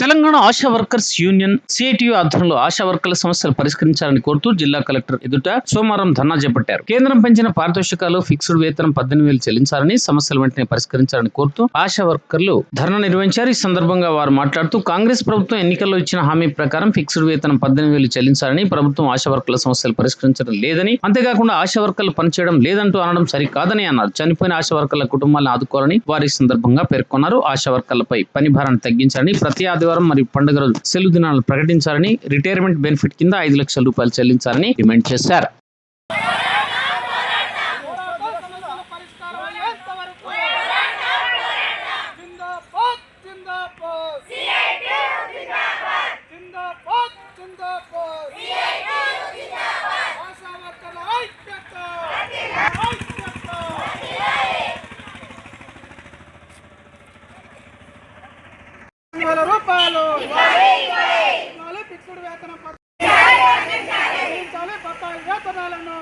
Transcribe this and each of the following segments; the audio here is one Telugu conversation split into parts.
Telangana ASHA workers union CITU ఆధ్వర్యంలో ఆశా వర్కర్ల సమస్యలు పరిష్కరించాలని కోరుతూ జిల్లా కలెక్టర్ ఎదుట సోమవారం ధర్నా చేపట్టారు. కేంద్రం పెంచిన పారితోషికాలు ఫిక్స్డ్ వేతనం పద్దెనిమిది వేలు చెల్లించాలని సమస్యలు వెంటనే పరిష్కరించాలని కోరుతూ ఆశా వర్కర్లు ధర్నా నిర్వహించారు. ఈ సందర్భంగా వారు మాట్లాడుతూ కాంగ్రెస్ ప్రభుత్వం ఎన్నికల్లో ఇచ్చిన హామీ ప్రకారం ఫిక్స్డ్ వేతనం పద్దెనిమిది వేలు చెల్లించాలని ప్రభుత్వం ఆశా వర్కర్ల సమస్యలు పరిష్కరించడం లేదని అంతేకాకుండా ఆశా వర్కర్లు పనిచేయడం లేదంటూ అనడం సరికాదని అన్నారు. చనిపోయిన ఆశా వర్కర్ల కుటుంబాలను ఆదుకోవాలని వారి సందర్భంగా పేర్కొన్నారు. ఆశా వర్కర్లపై పని భారాన్ని తగ్గించాలని ప్రతి ఆదివారం మరియు పండుగ రోజు సెలవు దినాలను ప్రకటించాలని రిటైర్మెంట్ బెనిఫిట్ కింద ఐదు లక్షల రూపాయలు చెల్లించాలని డిమాండ్ చేశారు. రూపాయలు. ఇవ్వాలి ఫిక్స్డ్ వేతనం పథకం. చెల్లించాలి బకాయి వేతనాలను.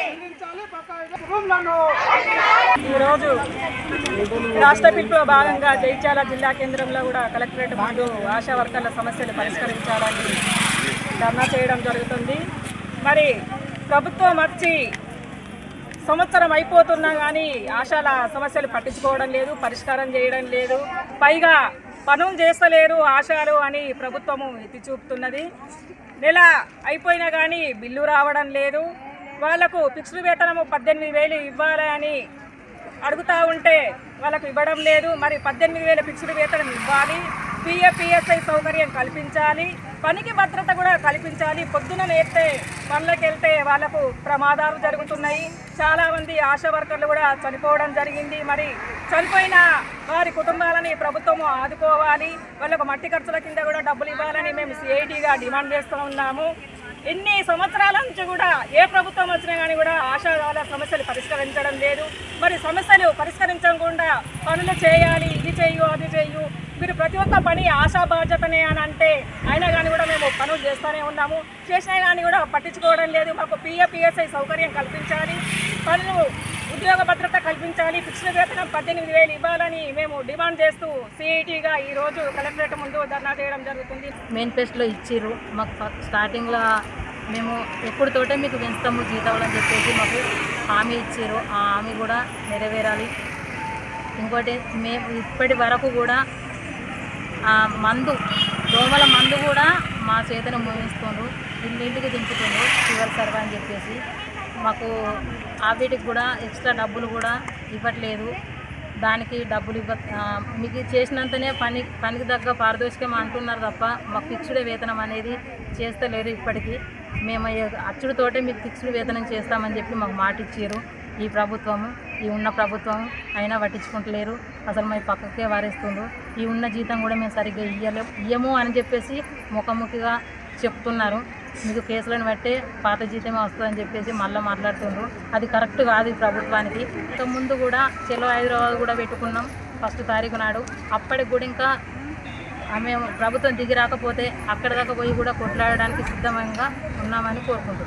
చెల్లించాలి బకాయి రూమ్లను ఈరోజు రాష్ట్ర పిలుపులో భాగంగా జైత్యాల జిల్లా కేంద్రంలో కూడా కలెక్టరేట్ ముందు ఆశా వర్కర్ల సమస్యలు పరిష్కరించాలని ధర్నా చేయడం జరుగుతుంది. మరి ప్రభుత్వం వచ్చి సంవత్సరం అయిపోతున్నా కానీ ఆశాల సమస్యలు పట్టించుకోవడం లేదు పరిష్కారం చేయడం లేదు. పైగా పనులు చేస్తలేరు ఆశాలు అని ప్రభుత్వము ఎత్తి చూపుతున్నది. నెల అయిపోయినా కానీ బిల్లు రావడం లేదు. వాళ్ళకు ఫిక్స్డ్ వేతనము పద్దెనిమిది వేలు ఇవ్వాలి అని అడుగుతూ ఉంటే వాళ్ళకు ఇవ్వడం లేదు. మరి పద్దెనిమిది వేల ఫిక్స్డ్ వేతనం ఇవ్వాలి. పిఎపిఎస్ఐ సౌకర్యం కల్పించాలి పనికి భద్రత కూడా కల్పించాలి. పొద్దున లేస్తే పనులకు వెళ్తే వాళ్ళకు ప్రమాదాలు జరుగుతున్నాయి. చాలామంది ఆశా వర్కర్లు కూడా చనిపోవడం జరిగింది. మరి చనిపోయిన వారి కుటుంబాలని ప్రభుత్వం ఆదుకోవాలి. వాళ్ళకు మట్టి ఖర్చుల కింద కూడా డబ్బులు ఇవ్వాలని మేము సిఐటిగా డిమాండ్ చేస్తూ ఉన్నాము. ఎన్ని సంవత్సరాల నుంచి కూడా ఏ ప్రభుత్వం వచ్చినా కానీ కూడా ఆశా సమస్యలు పరిష్కరించడం లేదు. మరి సమస్యలు పరిష్కరించకుండా పనులు చేయాలి ఇది చేయు అది చేయు మీరు ప్రతి ఒక్క పని ఆశా బాధ్యతనే అని అంటే అయినా కానీ కూడా మేము పనులు చేస్తూనే ఉన్నాము. చేసినా కానీ కూడా పట్టించుకోవడం లేదు. మాకు పిఎపిఎస్ఐ సౌకర్యం కల్పించాలి. పనులు ఉద్యోగ భద్రత కల్పించాలి. ఫిక్స్డ్ వేతనం పద్దెనిమిది వేలు ఇవ్వాలని మేము డిమాండ్ చేస్తూ సిఐటిగా ఈరోజు కలెక్టరేట్ ముందు ధర్నా చేయడం జరుగుతుంది. మేనిఫెస్టోలో ఇచ్చిర్రు. మాకు స్టార్టింగ్లో మేము ఎప్పుడుతోటే మీకు పెంచుతాము జీతాలు అని చెప్పేసి మాకు హామీ ఇచ్చారు ఆ హామీ కూడా నెరవేరాలి. ఇంకోటి మేము ఇప్పటి వరకు కూడా మందు దోమల మందు కూడా మా చేతను మోగిస్తుండ్రు ఇంటింటికి దింపుతుండ్రు ఫీవర్ సర్వా అని చెప్పేసి. మాకు ఆ వీటికి కూడా ఎక్స్ట్రా డబ్బులు కూడా ఇవ్వట్లేదు. దానికి డబ్బులు ఇవ్వ మీకు చేసినంతనే పని పనికి తగ్గ పారితోషికం అంటున్నారు తప్ప మాకు ఫిక్స్డ్ వేతనం అనేది చేస్తలేరు ఇప్పటికీ. మేము ఏ- అచ్చుడితోటే మీకు ఫిక్స్డ్ వేతనం చేస్తామని చెప్పి మాకు మాట ఇచ్చారు ఈ ప్రభుత్వము ఈ ఉన్న ప్రభుత్వం అయినా పట్టించుకుంటలేరు. అసలు మా పక్కకే వారేస్తుండ్రు. ఈ ఉన్న జీతం కూడా మేము సరిగ్గా ఇయ్యలేము ఇయ్యము అని చెప్పేసి ముఖముఖిగా చెప్తున్నారు. మీకు కేసులను బట్టే పాత జీతమే వస్తుందని చెప్పేసి మళ్ళీ మాట్లాడుతుండ్రు. అది కరెక్ట్ కాదు ఈ ప్రభుత్వానికి. ఇంతకు ముందు కూడా చెలో హైదరాబాద్ కూడా పెట్టుకున్నాం ఫస్ట్ తారీఖు నాడు. అప్పటికి కూడా ఇంకా మేము ప్రభుత్వం దిగి రాకపోతే అక్కడ దాకా పోయి కూడా కొట్లాడడానికి సిద్ధంగా ఉన్నామని కోరుకుంటున్నాం.